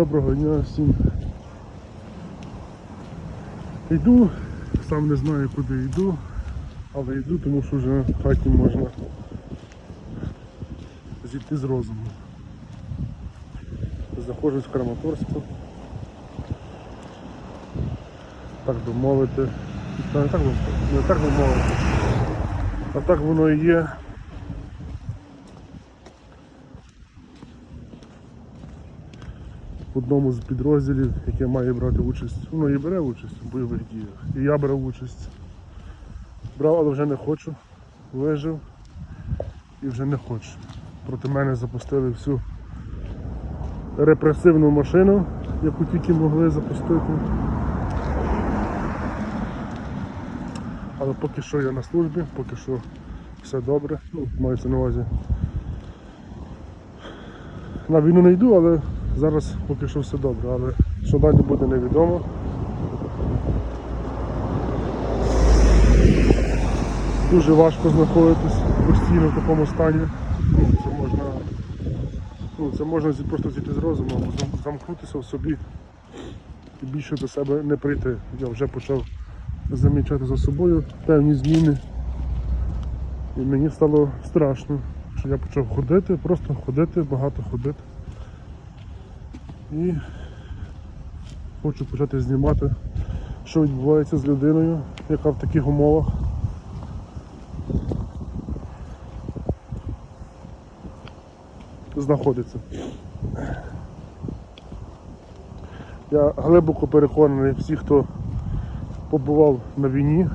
Доброго дня всім. Йду, сам не знаю куди йду, але йду, тому що вже в хаті можна зійти з розуму. Заходжу в Краматорську. Так би мовити. Та не так би мовити. А так воно і є. В одному з підрозділів, яке має брати участь, воно і бере участь в бойових діях. І я брав участь. Брав, але вже не хочу. Вижив і вже не хочу. Проти мене запустили всю репресивну машину, яку тільки могли запустити. Але поки що я на службі, поки що все добре. Ну, мається на увазі. На війну не йду, але зараз поки що все добре, але що далі буде невідомо. Дуже важко знаходитись постійно в такому стані. Це можна, ну, це можна просто зійти з розуму, або замкнутися в собі і більше до себе не прийти. Я вже почав замічати за собою певні зміни. І мені стало страшно, що я почав ходити, просто ходити, багато ходити. І хочу почати знімати, що відбувається з людиною, яка в таких умовах. знаходиться. Я глибоко переконаний, всі, хто побував на війні,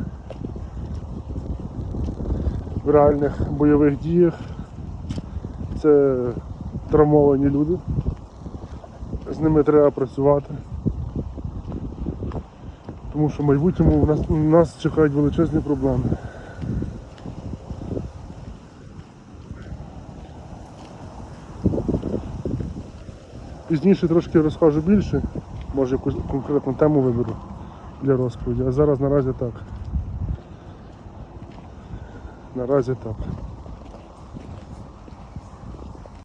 в реальних бойових діях, це травмовані люди. З ними треба працювати. Тому що в майбутньому нас, нас чекають величезні проблеми. Пізніше трошки розкажу більше, може якусь конкретну тему виберу для розповіді, а зараз наразі так. Наразі так.